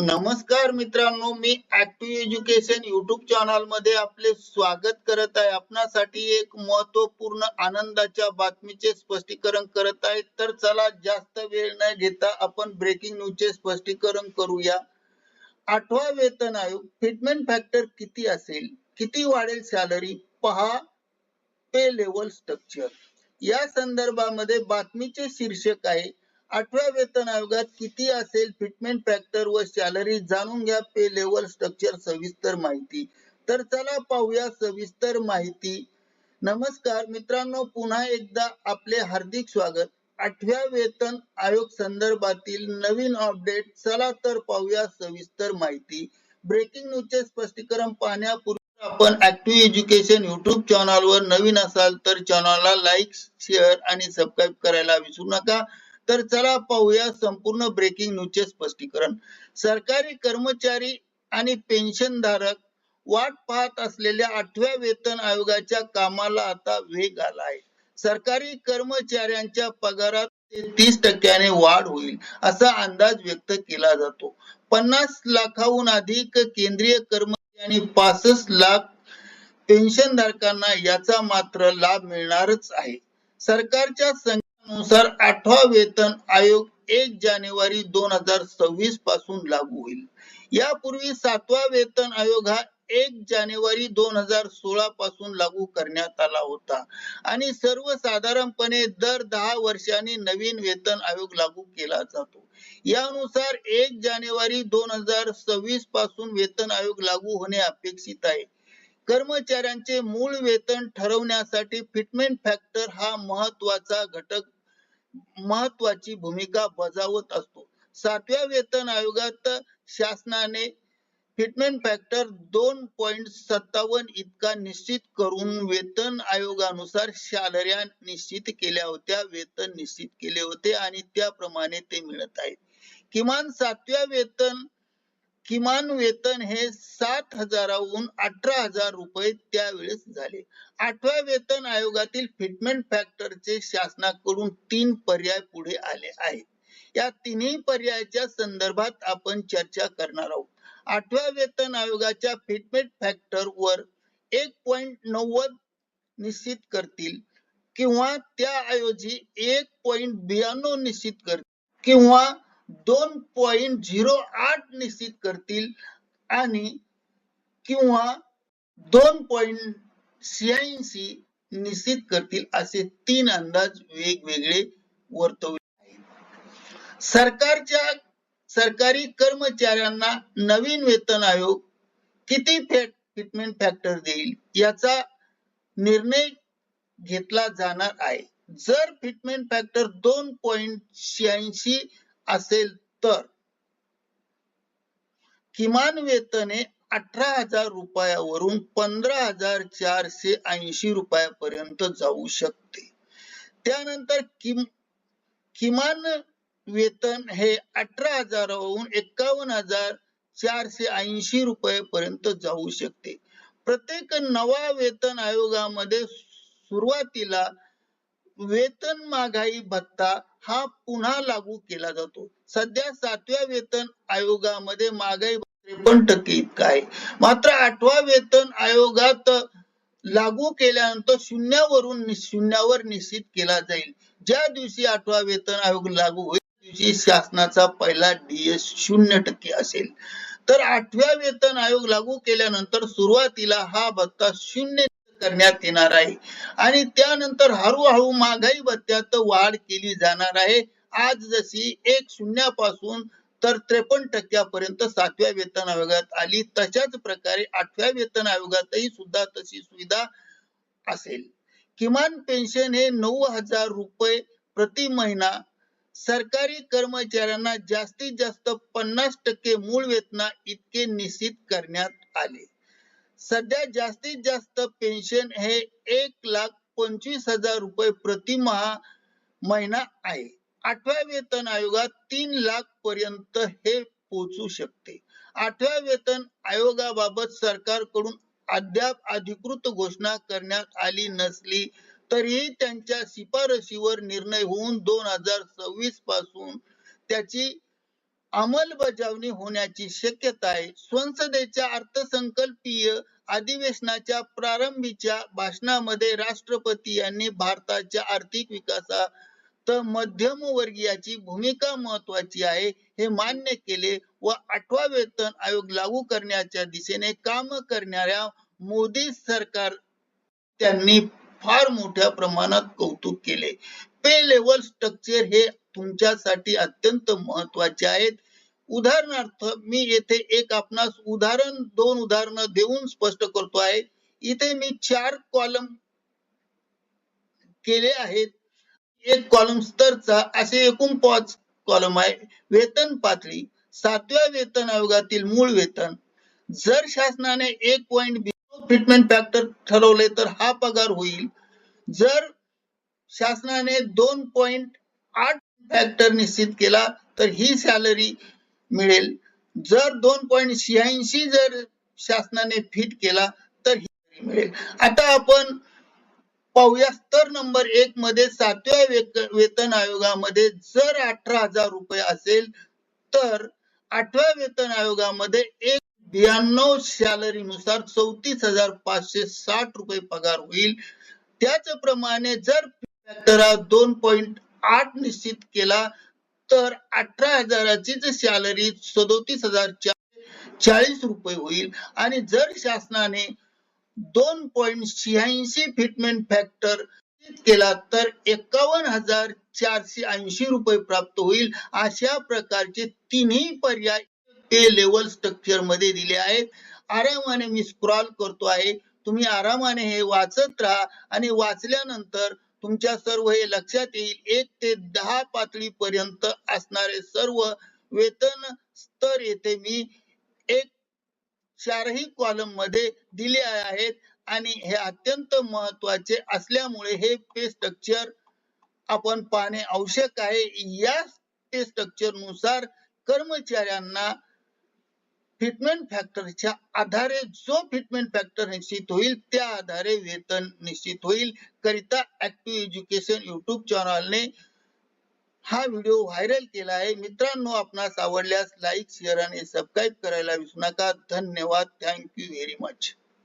नमस्कार मित्रांनो मी ऍक्टिव्ह एज्युकेशन युट्यूब चॅनलमध्ये आपले स्वागत करत आहे. आपणासाठी एक महत्त्वपूर्ण आनंदाच्या बातमीचे स्पष्टीकरण करत आहे. तर चला जास्त वेळ न घेता आपण ब्रेकिंग न्यूजचे स्पष्टीकरण करूया. आठवा वेतन आयोग फिटमेंट फॅक्टर किती असेल? किती वाढेल सॅलरी पहा. पे लेवल स्ट्रक्चर या संदर्भामध्ये बातमीचे शीर्षक आहे आठव्या वेतन आयोगात किती असेल फिटमेंट फॅक्टर व सॅलरी जाणून घ्या पे लेवल स्ट्रक्चर सविस्तर माहिती. तर चला पाहूया सविस्तर माहिती. नमस्कार मित्रांनो पुन्हा एकदा आपले हार्दिक स्वागत. आठव्या वेतन आयोग संदर्भातील नवीन अपडेट चला तर पाहूया सविस्तर माहिती. ब्रेकिंग न्यूजचे स्पष्टीकरण पाहण्यापूर्वी आपण ऍक्टिव्ह एज्युकेशन युट्यूब चॅनलवर नवीन असाल तर चॅनलला लाईक शेअर आणि सबस्क्राईब करायला विसरू नका. तर चला पाहूया संपूर्ण ब्रेकिंग न्यूजचे स्पष्टीकरण. सरकारी कर्मचारी आणि पेन्शन धारक वाट पाहत असलेल्या आठव्या वेतन आयोगाच्या कामाला आता वेग आला आहे सरकारी कर्मचाऱ्यांच्या पगारात तीस टक्क्याने वाढ होईल असा अंदाज व्यक्त केला जातो. पन्नास लाखाहून अधिक केंद्रीय कर्मचारी आणि पासष्ट लाख पेन्शन धारकांना याचा मात्र लाभ मिळणारच आहे. सरकारच्या नुसार आठवा वेतन आयोग एक जानेवारी दोन हजार सव्वीसपासून लागू होईल. यापूर्वी सातवा वेतन आयोग हा एक जानेवारी दोन हजार सोळा पासून लागू करण्यात आला होता. आणि सर्वसाधारणपणे दर दहा वर्षांनी नवीन वेतन आयोग लागू केला जातो. यानुसार एक जानेवारी दोन हजार सव्वीसपासून वेतन आयोग लागू होणे अपेक्षित आहे. कर्मचाऱ्यांचे मूळ वेतन ठरवण्यासाठी फिटमेंट फॅक्टर हा महत्त्वाचा घटक महत्वाची भूमिका बजावत असतो. सातव्या वेतन आयोगात शासनाने फिटमेंट फॅक्टर दोन पॉइंट सत्तावन्न इतका निश्चित करून वेतन आयोगानुसार शालऱ्या निश्चित केल्या होत्या वेतन निश्चित केले होते आणि त्याप्रमाणे ते मिळत आहेत किमान सातव्या वेतन किमान वेतन हे सात हजाराहून अठरा हजार रुपये त्यावेळेस झाले. आठव्या वेतन आयोगातील फिटमेंट फॅक्टरचे शासनाकडून तीन पर्याय पुढे आले आहेत. या तिन्ही पर्यायाच्या संदर्भात आपण चर्चा करणार आहोत. आठव्या वेतन आयोगाच्या फिटमेंट फॅक्टर वर एक पॉइंट नव्वद निश्चित करतील किंवा त्याऐवजी एक पॉइंट बियाण्णव निश्चित करतील किंवा दोन पॉइंट झिरो आठ निश्चित करतील आणि किंवा दोन पॉइंट शहाऐंशी निश्चित करतील असे तीन अंदाज वेगवेगळे वर्तवले आहेत. सरकारच्या सरकारी कर्मचाऱ्यांना नवीन वेतन आयोग किती फॅट फिटमेंट फॅक्टर देईल याचा निर्णय घेतला जाणार आहे. जर फिटमेंट फॅक्टर दोन पॉइंट शहाऐंशी असेल तर. किमान वेतने अठरा हजार रुपयावरून पंधरा हजार चारशे ऐंशी रुपयापर्यंत जाऊ शकते. त्यानंतर किम किमान वेतन हे अठरा हजारावरून एकावन्न हजार चारशे ऐंशी रुपयेपर्यंत जाऊ शकते. प्रत्येक नवा वेतन आयोगामध्ये सुरुवातीला वेतन महागाई भत्ता हा पुन्हा लागू केला जातो. सध्या सातव्या वेतन आयोगामध्ये महागाई त्रेपन्न टक्के इतका आहे. मात्र आठवा वेतन आयोगात लागू केल्यानंतर शून्यावरून शून्यावर निश्चित केला जाईल. ज्या दिवशी आठवा वेतन आयोग लागू होईल दिवशी शासनाचा पहिला डीएस शून्य टक्के असेल. तर आठव्या वेतन आयोग लागू केल्यानंतर सुरुवातीला हा भत्ता शून्य करण्यात येणार आहे. आणि त्यानंतर हळूहळू महागाई भत्त्यात वाढ केली जाणार आहे. आज जशी एक शून्यापासून तर त्रेपन्न टक्क्यापर्यंत सातव्या वेतन आयोगात आली तशाच प्रकारे आठव्या वेतन आयोगातही सुद्धा तशी सुविधा असेल. किमान पेन्शन हे नऊ हजार रुपये प्रति महिना. सरकारी कर्मचाऱ्यांना जास्तीत जास्त पन्नास टक्के मूळ वेतना इतके निश्चित करण्यात आले. सध्या जास्तीत जास्त पेन्शन हे एक लाख पंचवीस हजार रुपये प्रतिमा महिना आहे. आठव्या वेतन आयोगात तीन लाख पर्यंत हे पोचू शकते. आठव्या वेतन आयोगाबाबत सरकारकडून अद्याप अधिकृत घोषणा करण्यात आली नसली तरीही त्यांच्या शिफारशीवर निर्णय होऊन दोन हजार सव्वीसपासून त्याची अंमलबजावणी होण्याची शक्यता आहे. संसदेच्या अर्थसंकल्पीय अधिवेशनाच्या प्रारंभीच्या भाषणामध्ये राष्ट्रपती यांनी भारताच्या आर्थिक विकासात मध्यमवर्गीयाची भूमिका महत्वाची आहे हे मान्य केले व आठवा वेतन आयोग लागू करण्याच्या दिशेने काम करणाऱ्या मोदी सरकार त्यांनी फार मोठ्या प्रमाणात कौतुक केले. पे लेवल स्ट्रक्चर हे तुमच्यासाठी अत्यंत महत्त्वाचे आहेत. उदाहरणार्थ मी येथे एक आपणास उदाहरण दोन उदाहरणं देऊन स्पष्ट करतो आहे. इथे मी चार कॉलम केले आहेत. एक कॉलम स्तरचा असे एकूण पाच कॉलम आहे. वेतन पातळी सातव्या वेतन आयोगातील मूळ वेतन. जर शासनाने एक पॉइंट ट्रीटमेंट फॅक्टर ठरवले तर हा पगार होईल. जर शासनाने दोन पॉइंट आठ फॅक्टर निश्चित केला तर ही सॅलरी मिळेल. जर दोन पॉईंट शहाऐंशी जर शासनाने फिट केला तर ही मिळेल. आता आपण पाहूया स्तर नंबर एक मध्ये सातव्या वेतन आयोगामध्ये जर अठरा हजार रुपये असेल तर आठव्या वेतन आयोगामध्ये एक ब्याण्णव सॅलरी नुसार चौतीस हजार पाचशे साठ रुपये पगार होईल. त्याचप्रमाणे जर फॅक्टर दोन पॉइंट आठ निश्चित केला तर अठरा हजाराचीच सॅलरी सदोतीस हजार चाळीस रुपये होईल. आणि जर शासनाने दोन पॉइंट शहाऐंशी फिटमेंट फॅक्टर केला तर एकावन्न हजार चारशे ऐंशी रुपये प्राप्त होईल. अशा प्रकारचे तिन्ही पर्याय पे लेवल स्ट्रक्चरमध्ये दिले आहेत. आरामाने मी स्क्रॉल करतो आहे. तुम्ही आरामाने हे वाचत राहा. आणि वाचल्यानंतर तुमच्या सर्व हे लक्षात येईल. एक ते दहा पातळी पर्यंत असणारे सर्व वेतन स्तर येथे मी एक चारही कॉलममध्ये दिले आहेत आणि हे अत्यंत महत्त्वाचे असल्यामुळे हे पे स्ट्रक्चर आपण पाहणे आवश्यक आहे. या पे स्ट्रक्चरनुसार कर्मचाऱ्यांना फिटमेंट फॅक्टरच्या आधारे जो फिटमेंट फॅक्टर निश्चित होईल त्या आधारे वेतन निश्चित होईल. करिता ऍक्टिव्ह एज्युकेशन युट्यूब चॅनलने हा व्हिडिओ व्हायरल केला आहे. मित्रांनो आपणास आवडल्यास लाईक शेअर आणि सबस्क्राईब करायला विसरू नका. धन्यवाद. Thank you very much